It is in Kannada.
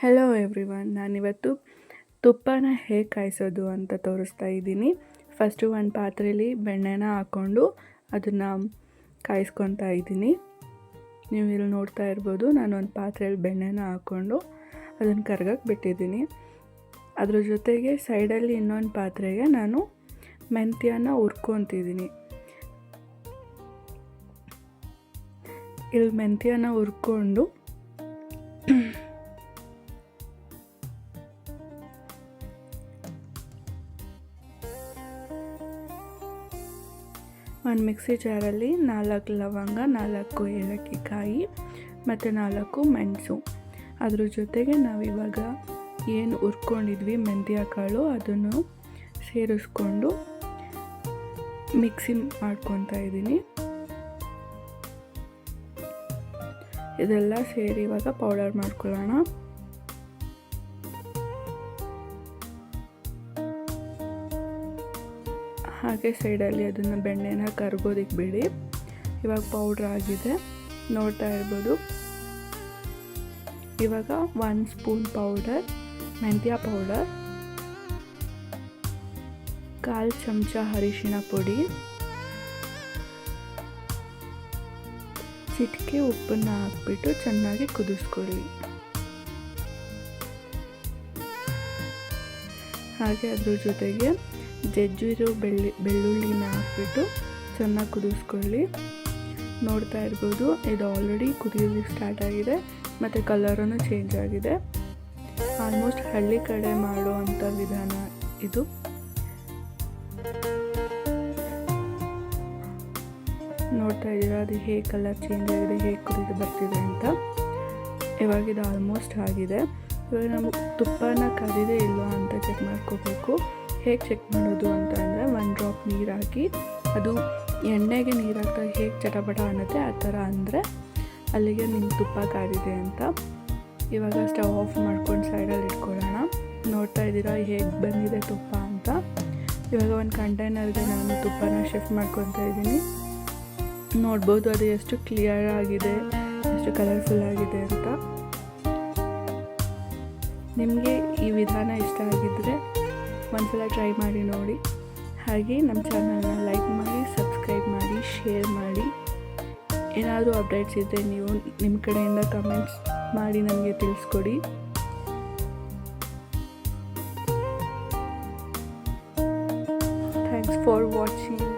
ಹೆಲೋ ಎವ್ರಿವನ್ ನಾನಿವತ್ತು ತುಪ್ಪನ ಹೇಗೆ ಕಾಯಿಸೋದು ಅಂತ ತೋರಿಸ್ತಾ ಇದ್ದೀನಿ. ಫಸ್ಟು ಒಂದು ಪಾತ್ರೆಯಲ್ಲಿ ಬೆಣ್ಣೆನ ಹಾಕ್ಕೊಂಡು ಅದನ್ನು ಕಾಯಿಸ್ಕೊತಾ ಇದ್ದೀನಿ. ನೀವು ಇಲ್ಲಿ ನೋಡ್ತಾ ಇರ್ಬೋದು, ನಾನು ಒಂದು ಪಾತ್ರೆಯಲ್ಲಿ ಬೆಣ್ಣೆನ ಹಾಕ್ಕೊಂಡು ಅದನ್ನು ಕರ್ಗಕ್ಕೆ ಬಿಟ್ಟಿದ್ದೀನಿ. ಅದ್ರ ಜೊತೆಗೆ ಸೈಡಲ್ಲಿ ಇನ್ನೊಂದು ಪಾತ್ರೆಗೆ ನಾನು ಮೆಂತ್ಯನ ಹುರ್ಕೊತಿದ್ದೀನಿ. ಇಲ್ಲಿ ಮೆಂತ್ಯನ ಹುರ್ಕೊಂಡು ಒಂದು ಮಿಕ್ಸಿ ಜಾರಲ್ಲಿ ನಾಲ್ಕು ಲವಂಗ, ನಾಲ್ಕು ಏಲಕ್ಕಿ ಕಾಯಿ ಮತ್ತು ನಾಲ್ಕು ಮೆಣಸು. ಅದ್ರ ಜೊತೆಗೆ ನಾವಿವಾಗ ಏನು ಹುರ್ಕೊಂಡಿದ್ವಿ, ಮೆಂತ್ಯ ಕಾಳು, ಅದನ್ನು ಸೇರಿಸ್ಕೊಂಡು ಮಿಕ್ಸಿ ಮಾಡ್ಕೊತಾ ಇದ್ದೀನಿ ಇದೆಲ್ಲ ಸೇರಿ ಇವಾಗ ಪೌಡರ್ ಮಾಡ್ಕೊಳ್ಳೋಣ. ಹಾಗೆ ಸೈಡಲ್ಲಿ ಅದನ್ನು ಬೆಣ್ಣೆನ ಕರ್ಗೋದಿಕ್ಕೆ ಬಿಡಿ. ಇವಾಗ ಪೌಡ್ರ್ ಆಗಿದೆ. ನೋಡ್ತಾ ಇರ್ಬೋದು. ಇವಾಗ ಒನ್ ಸ್ಪೂನ್ ಪೌಡರ್ ಮೆಂತ್ಯ ಪೌಡರ್ ಕಾಲು ಚಮಚ ಅರಿಶಿನ ಪುಡಿ, ಚಿಟಿಕೆ ಉಪ್ಪನ್ನು ಹಾಕ್ಬಿಟ್ಟು ಚೆನ್ನಾಗಿ ಕುದಿಸ್ಕೊಳ್ಳಿ. ಹಾಗೆ ಅದ್ರ ಜೊತೆಗೆ ಜಜ್ಜಿರೋ ಬೆಳ್ಳಿ, ಬೆಳ್ಳುಳ್ಳಿನ ಹಾಕ್ಬಿಟ್ಟು ಚೆನ್ನಾಗಿ ಕುದಿಸ್ಕೊಳ್ಳಿ. ನೋಡ್ತಾ ಇರ್ಬೋದು, ಇದು ಆಲ್ರೆಡಿ ಕುದಿಯೋದಕ್ಕೆ ಸ್ಟಾರ್ಟ್ ಆಗಿದೆ, ಮತ್ತು ಕಲರೂ ಚೇಂಜ್ ಆಗಿದೆ. ಆಲ್ಮೋಸ್ಟ್ ಹಳ್ಳಿ ಕಡೆ ಮಾಡುವಂಥ ವಿಧಾನ ಇದು. ನೋಡ್ತಾ ಇದ್ದೀರಾ, ಅದು ಹೇಗೆ ಕಲರ್ ಚೇಂಜ್ ಆಗಿದೆ, ಹೇಗೆ ಕುದಿದು ಬರ್ತಿದೆ ಅಂತ. ಇವಾಗ ಇದು ಆಲ್ಮೋಸ್ಟ್ ಆಗಿದೆ. ಇವಾಗ ನಾವು ತುಪ್ಪನ ಕದಿದೆ ಇಲ್ವಾ ಅಂತ ಚೆಕ್ ಮಾಡ್ಕೋಬೇಕು. ಹೇಗೆ ಚೆಕ್ ಮಾಡೋದು ಅಂತ ಅಂದರೆ ಒನ್ ಡ್ರಾಪ್ ನೀರು ಅದು ಎಣ್ಣೆಗೆ ನೀರು ಹೇಗೆ ಚಟಪಟ ಅನ್ನತ್ತೆ ಆ ಥರ ಅಂದರೆ ಅಲ್ಲಿಗೆ ನಿಮ್ಮ ತುಪ್ಪ ಕಾದಿದೆ ಅಂತ. ಇವಾಗ ಸ್ಟವ್ ಆಫ್ ಮಾಡ್ಕೊಂಡು ಸೈಡಲ್ಲಿ ಇಟ್ಕೊಳ್ಳೋಣ. ನೋಡ್ತಾ ಇದ್ದೀರಾ ಹೇಗೆ ಬಂದಿದೆ ತುಪ್ಪ ಅಂತ. ಇವಾಗ ಒಂದು ಕಂಟೈನರ್ಗೆ ನಾನು ತುಪ್ಪನ ಶಿಫ್ಟ್ ಮಾಡ್ಕೊತಾ ಇದ್ದೀನಿ. ನೋಡ್ಬೋದು ಅದು ಎಷ್ಟು ಕ್ಲಿಯರ್ ಆಗಿದೆ, ಎಷ್ಟು ಕಲರ್ಫುಲ್ ಆಗಿದೆ ಅಂತ. ನಿಮಗೆ ಈ ವಿಧಾನ ಇಷ್ಟ ಆಗಿದ್ದರೆ ಒಂದ್ಸಲ ಟ್ರೈ ಮಾಡಿ ನೋಡಿ. ಹಾಗೆ ನಮ್ಮ ಚಾನಲ್ನ ಲೈಕ್ ಮಾಡಿ ಸಬ್ಸ್ಕ್ರೈಬ್ ಮಾಡಿ ಶೇರ್ ಮಾಡಿ. ಏನಾದರೂ ಅಪ್ಡೇಟ್ಸ್ ಇದ್ದರೆ ನೀವು ನಿಮ್ಮ ಕಡೆಯಿಂದ ಕಮೆಂಟ್ಸ್ ಮಾಡಿ ನನಗೆ ತಿಳಿಸ್ಕೊಡಿ. Thanks for watching